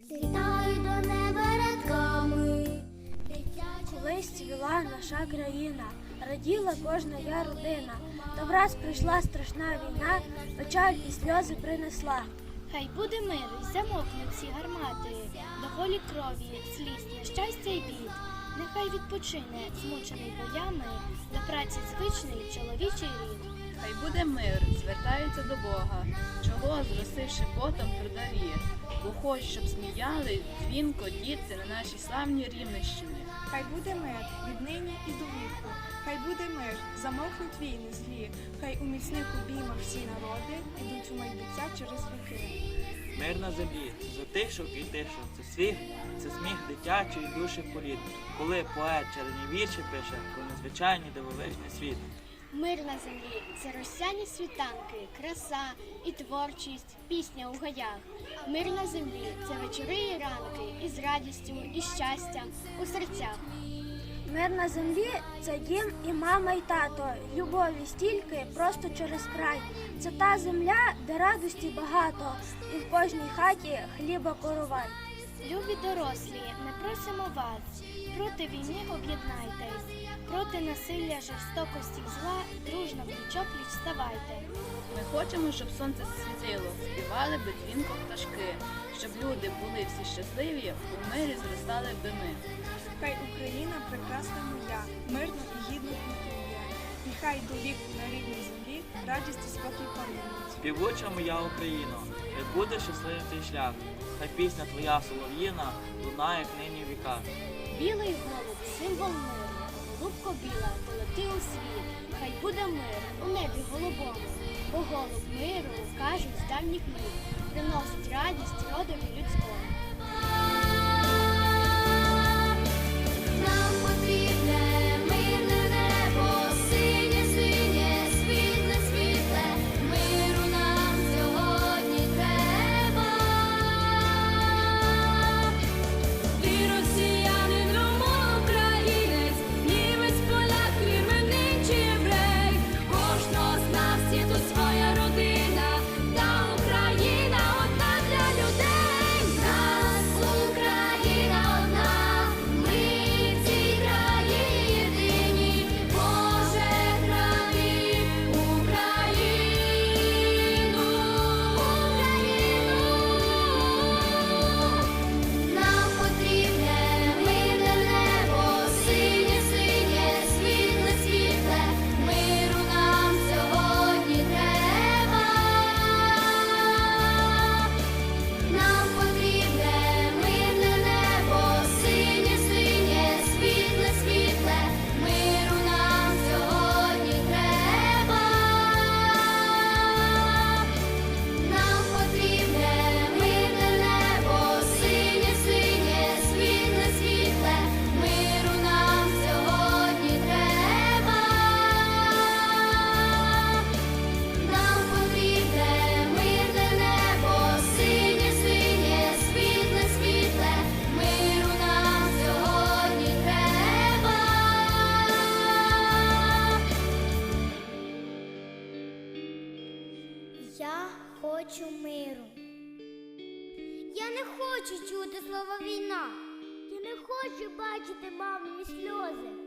Злітають до неба рядками. Колись цвіла наша країна, раділа кожна я родина. Та враз прийшла страшна війна, печаль і сльози принесла. Хай буде мир, й замовкнуть всі гармати, до голі крові, сліз, нещастя й бід. Нехай відпочине, змучений боями, до праці звичний чоловічий рід. Хай буде мир, звертаються до Бога, чого зросивши потом трудові, бо хоч щоб сміяли, дзвінко діти на нашій славній рівнищині. Хай буде мир віднині і до віку. Хай буде мир, замовкнуть війни злі. Хай у міцних обіймах всі народи ідуть у майбуття через віки. Мир на землі, затишок і тишу. Це сміх, це сміх дитячої душі політ. Коли поет чернівічі пише про незвичайний дивовижний світ. Мир на землі це розсяні світанки, краса і творчість, пісня у гаях. Мир на землі це вечори і ранки із радістю і щастям у серцях. Мир на землі це дім і мама, і тато. Любові стільки просто через край. Це та земля, де радості багато, і в кожній хаті хліба коровай. Любі дорослі, ми просимо вас, проти війни об'єднайтесь, проти насилля, жорстокості зла, дружно пліч-опліч ставайте. Ми хочемо, щоб сонце світило, співали би дзвінко пташки, щоб люди були всі щасливі, у мирі зростали би ми. Хай Україна прекрасна моя, мирно і гідно квітує. І хай до віку на рідній землі радість і спокій панують. Співуча моя Україно, хай буде щасливим твій шлях. Хай пісня твоя солов'їна лунає як нині в віках. Білий голуб, символ полети у світ. Хай буде мир у небі голубому, бо голуб миру, кажуть, давніх літ, приносить радість родові людському. Я хочу миру. Я не хочу чути слова війна. Я не хочу бачити мамині сльози.